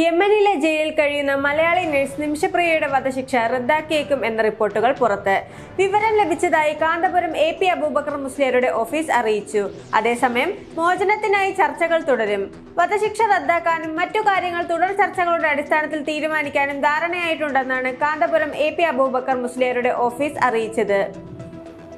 യമനിലെ ജയിലിൽ കഴിയുന്ന മലയാളി നഴ്സ് നിമിഷപ്രിയയുടെ വധശിക്ഷ റദ്ദാക്കിയേക്കും എന്ന റിപ്പോർട്ടുകൾ പുറത്ത്. വിവരം ലഭിച്ചതായി കാന്തപുരം എ പി അബൂബക്കർ മുസ്ലിയാരുടെ ഓഫീസ് അറിയിച്ചു. അതേസമയം മോചനത്തിനായി ചർച്ചകൾ തുടരും. വധശിക്ഷ റദ്ദാക്കാനും മറ്റു കാര്യങ്ങൾ തുടർ ചർച്ചകളുടെ അടിസ്ഥാനത്തിൽ തീരുമാനിക്കാനും ധാരണയായിട്ടുണ്ടെന്നാണ് കാന്തപുരം എ പി അബൂബക്കർ മുസ്ലിയാരുടെ ഓഫീസ് അറിയിച്ചത്.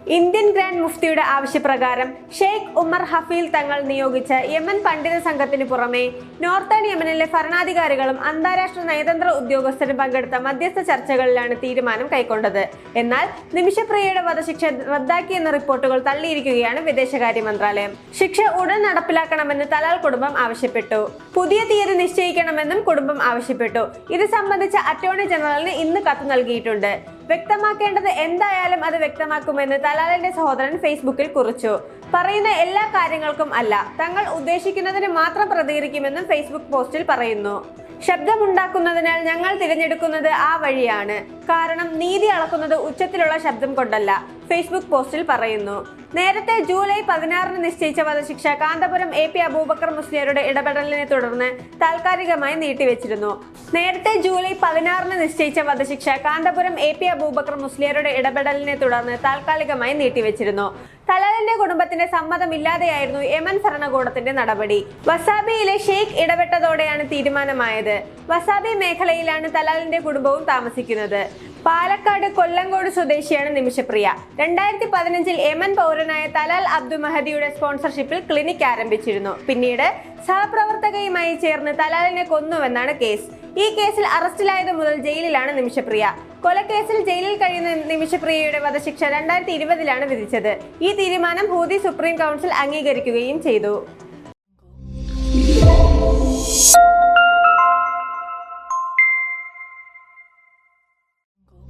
ഇന്ത്യൻ ഗ്രാൻഡ് മുഫ്തിയുടെ ആവശ്യപ്രകാരം ഷെയ്ഖ് ഉമർ ഹഫീൽ തങ്ങൾ നിയോഗിച്ച യമൻ പണ്ഡിത സംഘത്തിന് പുറമെ നോർത്തേൺ യമനിലെ ഭരണാധികാരികളും അന്താരാഷ്ട്ര നയതന്ത്ര ഉദ്യോഗസ്ഥരും പങ്കെടുത്ത മധ്യസ്ഥ ചർച്ചകളിലാണ് തീരുമാനം കൈക്കൊണ്ടത്. എന്നാൽ നിമിഷപ്രിയയുടെ വധശിക്ഷ റദ്ദാക്കിയെന്ന റിപ്പോർട്ടുകൾ തള്ളിയിരിക്കുകയാണ് വിദേശകാര്യ മന്ത്രാലയം. ശിക്ഷ ഉടൻ നടപ്പിലാക്കണമെന്ന് തലാൽ കുടുംബം ആവശ്യപ്പെട്ടു. പുതിയ തീയതി നിശ്ചയിക്കണമെന്നും കുടുംബം ആവശ്യപ്പെട്ടു. ഇത് സംബന്ധിച്ച അറ്റോർണി ജനറലിന് ഇന്ന് കത്ത് നൽകിയിട്ടുണ്ട്. വ്യക്തമാക്കേണ്ടത് എന്തായാലും അത് വ്യക്തമാക്കുമെന്ന് തലാലിന്റെ സഹോദരൻ ഫേസ്ബുക്കിൽ കുറിച്ചു. പറയുന്ന എല്ലാ കാര്യങ്ങൾക്കും അല്ല തങ്ങൾ ഉദ്ദേശിക്കുന്നതിന് മാത്രം പ്രതികരിക്കുമെന്നും ഫേസ്ബുക്ക് പോസ്റ്റിൽ പറയുന്നു. ശബ്ദമുണ്ടാക്കുന്നതിനാൽ ഞങ്ങൾ തിരഞ്ഞെടുക്കുന്നത് ആ വഴിയാണ്. കാരണം നീതി അളക്കുന്നത് ഉച്ചത്തിലുള്ള ശബ്ദം കൊണ്ടല്ല. ഫേസ്ബുക്ക് പോസ്റ്റിൽ പറയുന്നു. നേരത്തെ ജൂലൈ പതിനാറിന് നിശ്ചയിച്ച വധശിക്ഷ കാന്തപുരം എ പി അബൂബക്കർ മുസ്ലിയരുടെ ഇടപെടലിനെ തുടർന്ന് താൽക്കാലികമായി നീട്ടിവെച്ചിരുന്നു. നേരത്തെ ജൂലൈ പതിനാറിന് നിശ്ചയിച്ച വധശിക്ഷ കാന്തപുരം എ പി അബൂബക്കർ മുസ്ലിയരുടെ ഇടപെടലിനെ തുടർന്ന് താൽക്കാലികമായി നീട്ടിവെച്ചിരുന്നു. തലാലിന്റെ കുടുംബത്തിന്റെ സമ്മതമില്ലാതെയായിരുന്നു യമൻ ഭരണകൂടത്തിന്റെ നടപടി. വസാബിയിലെ ഷെയ്ഖ് ഇടപെട്ടതോടെയാണ് തീരുമാനമായത്. വസാബി മേഖലയിലാണ് തലാലിന്റെ കുടുംബവും താമസിക്കുന്നത്. പാലക്കാട് കൊല്ലങ്കോട് സ്വദേശിയാണ് നിമിഷപ്രിയ. രണ്ടായിരത്തി പതിനഞ്ചിൽ യമൻ പൗരനായ തലാൽ അബ്ദു മഹദിയുടെ സ്പോൺസർഷിപ്പിൽ ക്ലിനിക് ആരംഭിച്ചിരുന്നു. പിന്നീട് സഹപ്രവർത്തകയുമായി ചേർന്ന് തലാലിനെ കൊന്നുവെന്നാണ് കേസ്. ഈ കേസിൽ അറസ്റ്റിലായത് മുതൽ ജയിലിലാണ് നിമിഷപ്രിയ. കൊലക്കേസിൽ ജയിലിൽ കഴിയുന്ന നിമിഷപ്രിയയുടെ വധശിക്ഷ രണ്ടായിരത്തി ഇരുപതിലാണ് വിധിച്ചത്. ഈ തീരുമാനം ഹൂതി സുപ്രീം കൗൺസിൽ അംഗീകരിക്കുകയും ചെയ്തു.